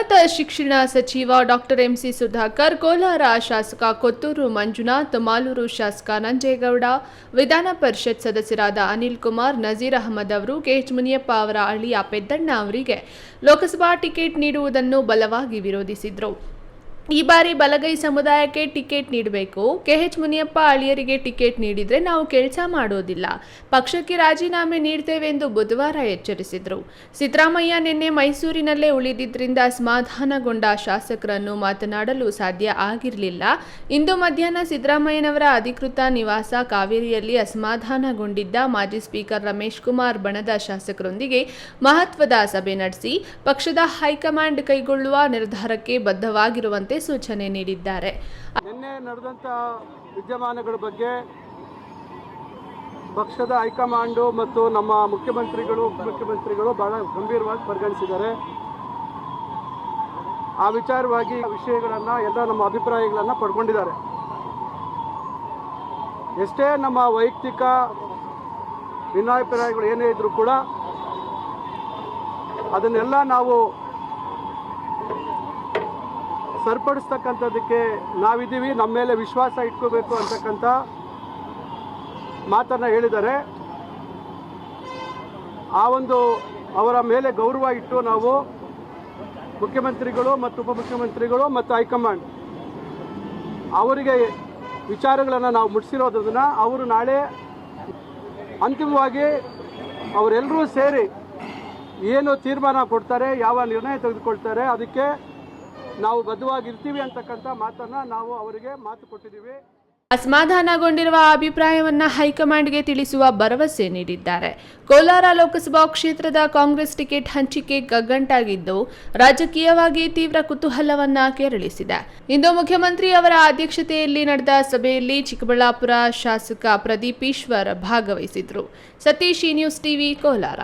ಉನ್ನತ ಶಿಕ್ಷಣ ಸಚಿವ ಡಾಕ್ಟರ್ ಎಂಸಿ ಸುಧಾಕರ್, ಕೋಲಾರ ಶಾಸಕ ಕೊತ್ತೂರು ಮಂಜುನಾಥ್, ಮಾಲೂರು ಶಾಸಕ ನಂಜೇಗೌಡ, ವಿಧಾನ ಪರಿಷತ್ ಸದಸ್ಯರಾದ ಅನಿಲ್ ಕುಮಾರ್, ನಜೀರ್ ಅಹಮದ್ ಅವರು ಕೆಎಚ್ ಮುನಿಯಪ್ಪ ಅವರ ಅಳಿಯ ಪೆದ್ದಣ್ಣ ಅವರಿಗೆ ಲೋಕಸಭಾ ಟಿಕೆಟ್ ನೀಡುವುದನ್ನು ಬಲವಾಗಿ ವಿರೋಧಿಸಿದರು. ಈ ಬಾರಿ ಬಲಗೈ ಸಮುದಾಯಕ್ಕೆ ಟಿಕೆಟ್ ನೀಡಬೇಕು. ಕೆಎಚ್ ಮುನಿಯಪ್ಪ ಅಳಿಯರಿಗೆ ಟಿಕೆಟ್ ನೀಡಿದರೆ ನಾವು ಕೆಲಸ ಮಾಡೋದಿಲ್ಲ. ಪಕ್ಷಕ್ಕೆ ರಾಜೀನಾಮೆ ನೀಡ್ತೇವೆ ಎಂದು ಬುಧವಾರ ಎಚ್ಚರಿಸಿದರು. ಸಿದ್ದರಾಮಯ್ಯ ನಿನ್ನೆ ಮೈಸೂರಿನಲ್ಲೇ ಉಳಿದಿದ್ದರಿಂದ ಅಸಮಾಧಾನಗೊಂಡ ಶಾಸಕರನ್ನು ಮಾತನಾಡಲು ಸಾಧ್ಯ ಆಗಿರಲಿಲ್ಲ. ಇಂದು ಮಧ್ಯಾಹ್ನ ಸಿದ್ದರಾಮಯ್ಯನವರ ಅಧಿಕೃತ ನಿವಾಸ ಕಾವೇರಿಯಲ್ಲಿ ಅಸಮಾಧಾನಗೊಂಡಿದ್ದ ಮಾಜಿ ಸ್ಪೀಕರ್ ರಮೇಶ್ ಕುಮಾರ್ ಬಣದ ಶಾಸಕರೊಂದಿಗೆ ಮಹತ್ವದ ಸಭೆ ನಡೆಸಿ, ಪಕ್ಷದ ಹೈಕಮಾಂಡ್ ಕೈಗೊಳ್ಳುವ ನಿರ್ಧಾರಕ್ಕೆ ಬದ್ಧವಾಗಿರುವಂತೆ ಸೂಚನೆ ನೀಡಿದ್ದಾರೆ. ನಿನ್ನೆ ನಡೆದಂಥ ವಿದ್ಯಮಾನಗಳ ಬಗ್ಗೆ ಪಕ್ಷದ ಹೈಕಮಾಂಡು ಮತ್ತು ನಮ್ಮ ಮುಖ್ಯಮಂತ್ರಿಗಳು, ಉಪಮುಖ್ಯಮಂತ್ರಿಗಳು ಬಹಳ ಗಂಭೀರವಾಗಿ ಪರಿಗಣಿಸಿದ್ದಾರೆ. ಆ ವಿಚಾರವಾಗಿ ವಿಷಯಗಳನ್ನು ಎಲ್ಲ ನಮ್ಮ ಅಭಿಪ್ರಾಯಗಳನ್ನು ಪಡ್ಕೊಂಡಿದ್ದಾರೆ. ಎಷ್ಟೇ ನಮ್ಮ ವೈಯಕ್ತಿಕ ಭಿನ್ನಾಭಿಪ್ರಾಯಗಳು ಏನೇ ಇದ್ರೂ ಕೂಡ ಅದನ್ನೆಲ್ಲ ನಾವು ಸರಿಪಡಿಸ್ತಕ್ಕಂಥದ್ದಕ್ಕೆ ನಾವಿದ್ದೀವಿ. ನಮ್ಮ ಮೇಲೆ ವಿಶ್ವಾಸ ಇಟ್ಕೋಬೇಕು ಅಂತಕ್ಕಂಥ ಮಾತನ್ನು ಹೇಳಿದ್ದಾರೆ ಆ ಒಂದು ಅವರ ಮೇಲೆ ಗೌರವ ಇಟ್ಟು ನಾವು ಮುಖ್ಯಮಂತ್ರಿಗಳು ಮತ್ತು ಉಪಮುಖ್ಯಮಂತ್ರಿಗಳು ಮತ್ತು ಹೈಕಮಾಂಡ್ ಅವರಿಗೆ ವಿಚಾರಗಳನ್ನು ನಾವು ಮುಟ್ಸಿರೋದನ್ನು ಅವರು ನಾಳೆ ಅಂತಿಮವಾಗಿ ಅವರೆಲ್ಲರೂ ಸೇರಿ ಏನು ತೀರ್ಮಾನ ಕೊಡ್ತಾರೆ, ಯಾವ ನಿರ್ಣಯ ತೆಗೆದುಕೊಳ್ತಾರೆ, ಅದಕ್ಕೆ ನಾವು ಬದ್ಧವಾಗಿರ್ತೀವಿ ಅಂತಕ್ಕಂಥ ಮಾತನ್ನ ನಾವು ಅವರಿಗೆ ಮಾತು ಕೊಟ್ಟಿದ್ದೀವಿ. ಅಸಮಾಧಾನಗೊಂಡಿರುವ ಅಭಿಪ್ರಾಯವನ್ನ ಹೈಕಮಾಂಡ್ಗೆ ತಿಳಿಸುವ ಭರವಸೆ ನೀಡಿದ್ದಾರೆ. ಕೋಲಾರ ಲೋಕಸಭಾ ಕ್ಷೇತ್ರದ ಕಾಂಗ್ರೆಸ್ ಟಿಕೆಟ್ ಹಂಚಿಕೆ ಗಗ್ಗಂಟಾಗಿದ್ದು, ರಾಜಕೀಯವಾಗಿ ತೀವ್ರ ಕುತೂಹಲವನ್ನ ಕೆರಳಿಸಿದೆ. ಇಂದು ಮುಖ್ಯಮಂತ್ರಿ ಅವರ ಅಧ್ಯಕ್ಷತೆಯಲ್ಲಿ ನಡೆದ ಸಭೆಯಲ್ಲಿ ಚಿಕ್ಕಬಳ್ಳಾಪುರ ಶಾಸಕ Pradeep Eshwar ಭಾಗವಹಿಸಿದ್ರು. Satish news TV, Kolar.